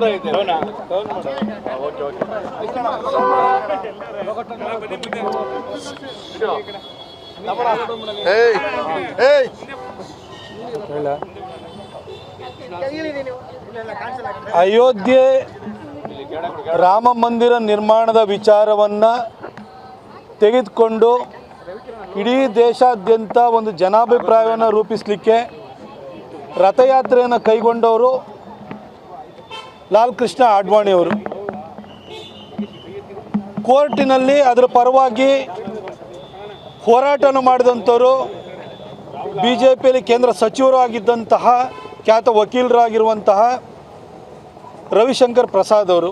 ದೂರ ಇದೆ. ಏಯ್ ಏಯ್ ಅಯೋಧ್ಯೆ ರಾಮ ಮಂದಿರ ನಿರ್ಮಾಣದ ವಿಚಾರವನ್ನು ತೆಗೆದುಕೊಂಡು ಇಡೀ ದೇಶಾದ್ಯಂತ ಒಂದು ಜನಾಭಿಪ್ರಾಯವನ್ನು ರೂಪಿಸಲಿಕ್ಕೆ ರಥಯಾತ್ರೆಯನ್ನು ಕೈಗೊಂಡವರು ಲಾಲ್ ಕೃಷ್ಣ ಅಡ್ವಾಣಿಯವರು ಕೋರ್ಟಿನಲ್ಲಿ ಅದರ ಪರವಾಗಿ ಹೋರಾಟನ ಮಾಡಿದಂಥವರು ಬಿ ಜೆ ಪಿಯಲ್ಲಿ ಕೇಂದ್ರ ಸಚಿವರು ಆಗಿದ್ದಂತಹ ಖ್ಯಾತ ವಕೀಲರಾಗಿರುವಂತಹ ರವಿಶಂಕರ್ ಪ್ರಸಾದ್ ಅವರು.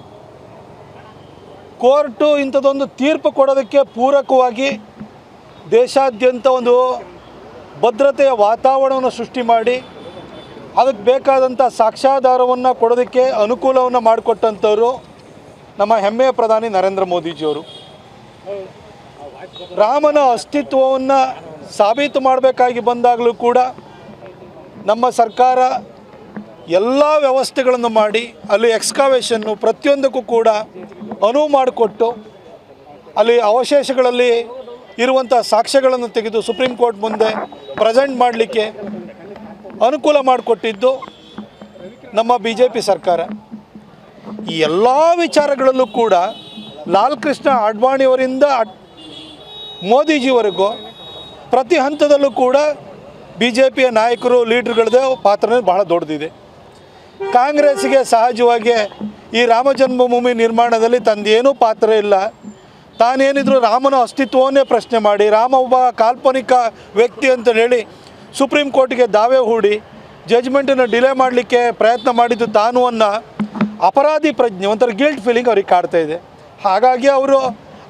ಕೋರ್ಟು ಇಂಥದ್ದೊಂದು ತೀರ್ಪು ಕೊಡೋದಕ್ಕೆ ಪೂರಕವಾಗಿ ದೇಶಾದ್ಯಂತ ಒಂದು ಭದ್ರತೆಯ ವಾತಾವರಣವನ್ನು ಸೃಷ್ಟಿ ಮಾಡಿ ಅದಕ್ಕೆ ಬೇಕಾದಂಥ ಸಾಕ್ಷ್ಯಾಧಾರವನ್ನು ಕೊಡೋದಕ್ಕೆ ಅನುಕೂಲವನ್ನು ಮಾಡಿಕೊಟ್ಟಂಥವ್ರು ನಮ್ಮ ಹೆಮ್ಮೆಯ ಪ್ರಧಾನಿ ನರೇಂದ್ರ ಮೋದಿಜಿಯವರು. ರಾಮನ ಅಸ್ತಿತ್ವವನ್ನು ಸಾಬೀತು ಮಾಡಬೇಕಾಗಿ ಬಂದಾಗಲೂ ಕೂಡ ನಮ್ಮ ಸರ್ಕಾರ ಎಲ್ಲ ವ್ಯವಸ್ಥೆಗಳನ್ನು ಮಾಡಿ ಅಲ್ಲಿ ಎಕ್ಸ್ಕಾವೇಷನ್ನು ಪ್ರತಿಯೊಂದಕ್ಕೂ ಕೂಡ ಅನುವು ಮಾಡಿಕೊಟ್ಟು ಅಲ್ಲಿ ಅವಶೇಷಗಳಲ್ಲಿ ಇರುವಂಥ ಸಾಕ್ಷ್ಯಗಳನ್ನು ತೆಗೆದು ಸುಪ್ರೀಂ ಕೋರ್ಟ್ ಮುಂದೆ ಪ್ರೆಸೆಂಟ್ ಮಾಡಲಿಕ್ಕೆ ಅನುಕೂಲ ಮಾಡಿಕೊಟ್ಟಿದ್ದು ನಮ್ಮ ಬಿ ಜೆ ಪಿ ಸರ್ಕಾರ. ಈ ಎಲ್ಲ ವಿಚಾರಗಳಲ್ಲೂ ಕೂಡ ಲಾಲ್ ಕೃಷ್ಣ ಅಡ್ವಾಣಿಯವರಿಂದ ಅಡ್- ಮೋದಿಜಿವರೆಗೂ ಪ್ರತಿ ಹಂತದಲ್ಲೂ ಕೂಡ ಬಿ ಜೆ ಪಿಯ ನಾಯಕರು ಲೀಡ್ರ್ಗಳದೇ ಪಾತ್ರ ಬಹಳ ದೊಡ್ಡದಿದೆ. ಕಾಂಗ್ರೆಸ್ಗೆ ಸಹಜವಾಗಿ ಈ ರಾಮ ಜನ್ಮಭೂಮಿ ನಿರ್ಮಾಣದಲ್ಲಿ ತಂದೇನೂ ಪಾತ್ರ ಇಲ್ಲ. ತಾನೇನಿದ್ರು ರಾಮನ ಅಸ್ತಿತ್ವವನ್ನೇ ಪ್ರಶ್ನೆ ಮಾಡಿ, ರಾಮ ಒಬ್ಬ ಕಾಲ್ಪನಿಕ ವ್ಯಕ್ತಿ ಅಂತ ಹೇಳಿ ಸುಪ್ರೀಂ ಕೋರ್ಟ್ಗೆ ದಾವೆ ಹೂಡಿ ಜಜ್ಮೆಂಟನ್ನು ಡಿಲೇ ಮಾಡಲಿಕ್ಕೆ ಪ್ರಯತ್ನ ಮಾಡಿದ್ದು ತಾನು ಅನ್ನೋ ಅಪರಾಧಿ ಪ್ರಜ್ಞೆ, ಒಂಥರ ಗಿಲ್ಟ್ ಫೀಲಿಂಗ್ ಅವ್ರಿಗೆ ಕಾಡ್ತಾ ಇದೆ. ಹಾಗಾಗಿ ಅವರು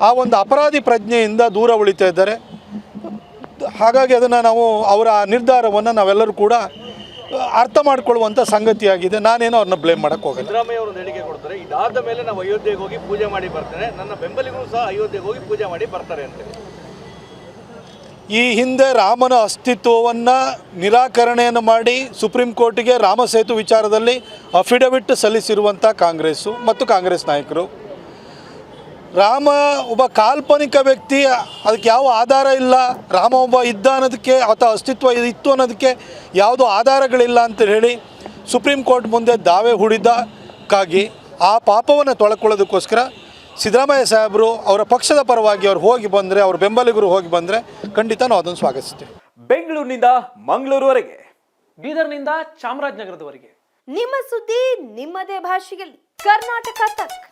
ಆ ಒಂದು ಅಪರಾಧಿ ಪ್ರಜ್ಞೆಯಿಂದ ದೂರ ಉಳಿತಾ ಇದ್ದಾರೆ. ಹಾಗಾಗಿ ಅದನ್ನು ನಾವು ಅವರ ಆ ನಿರ್ಧಾರವನ್ನು ನಾವೆಲ್ಲರೂ ಕೂಡ ಅರ್ಥ ಮಾಡಿಕೊಳ್ಳುವಂಥ ಸಂಗತಿಯಾಗಿದೆ. ನಾನೇನೋ ಅವ್ರನ್ನ ಬ್ಲೇಮ್ ಮಾಡಕ್ಕೆ ಹೋಗಲ್ಲ. ಸಿದ್ದರಾಮಯ್ಯ ಕೊಡ್ತಾರೆ, ಇದಾದ ಮೇಲೆ ನಾವು ಅಯೋಧ್ಯೆಗೆ ಹೋಗಿ ಪೂಜೆ ಮಾಡಿ ಬರ್ತೇನೆ, ನನ್ನ ಬೆಂಬಲಿಗರು ಸಹ ಅಯೋಧ್ಯೆಗೆ ಹೋಗಿ ಪೂಜೆ ಮಾಡಿ ಬರ್ತಾರೆ ಅಂತ ಈ ಹಿಂದೆ ರಾಮನ ಅಸ್ತಿತ್ವವನ್ನು ನಿರಾಕರಣೆಯನ್ನು ಮಾಡಿ ಸುಪ್ರೀಂ ಕೋರ್ಟಿಗೆ ರಾಮ ಸೇತು ವಿಚಾರದಲ್ಲಿ ಅಫಿಡವಿಟ್ ಸಲ್ಲಿಸಿರುವಂಥ ಕಾಂಗ್ರೆಸ್ಸು ಮತ್ತು ಕಾಂಗ್ರೆಸ್ ನಾಯಕರು. ರಾಮ ಒಬ್ಬ ಕಾಲ್ಪನಿಕ ವ್ಯಕ್ತಿ, ಅದಕ್ಕೆ ಯಾವ ಆಧಾರ ಇಲ್ಲ, ರಾಮ ಒಬ್ಬ ಇದ್ದ ಅನ್ನೋದಕ್ಕೆ ಅಥವಾ ಅಸ್ತಿತ್ವ ಇತ್ತು ಅನ್ನೋದಕ್ಕೆ ಯಾವುದು ಆಧಾರಗಳಿಲ್ಲ ಅಂತ ಹೇಳಿ ಸುಪ್ರೀಂ ಕೋರ್ಟ್ ಮುಂದೆ ದಾವೆ ಹೂಡಿದ್ದಕ್ಕಾಗಿ ಆ ಪಾಪವನ್ನು ತೊಳ್ಕೊಳ್ಳೋದಕ್ಕೋಸ್ಕರ ಸಿದ್ದರಾಮಯ್ಯ ಸಾಹೇಬರು ಅವರ ಪಕ್ಷದ ಪರವಾಗಿ ಅವ್ರು ಹೋಗಿ ಬಂದರೆ ಅವ್ರ ಬೆಂಬಲಿಗರು ಹೋಗಿ ಬಂದರೆ ಖಂಡಿತ ನಾವು ಅದನ್ನು ಸ್ವಾಗತಿಸ್ತೀವಿ. ಬೆಂಗಳೂರಿನಿಂದ ಮಂಗಳೂರುವರೆಗೆ ಬೀದರ್ನಿಂದ ಚಾಮರಾಜನಗರದವರೆಗೆ. ನಿಮ್ಮ ಸುದ್ದಿ ನಿಮ್ಮದೇ ಭಾಷೆಯಲ್ಲಿ. ಕರ್ನಾಟಕ ತಕ್.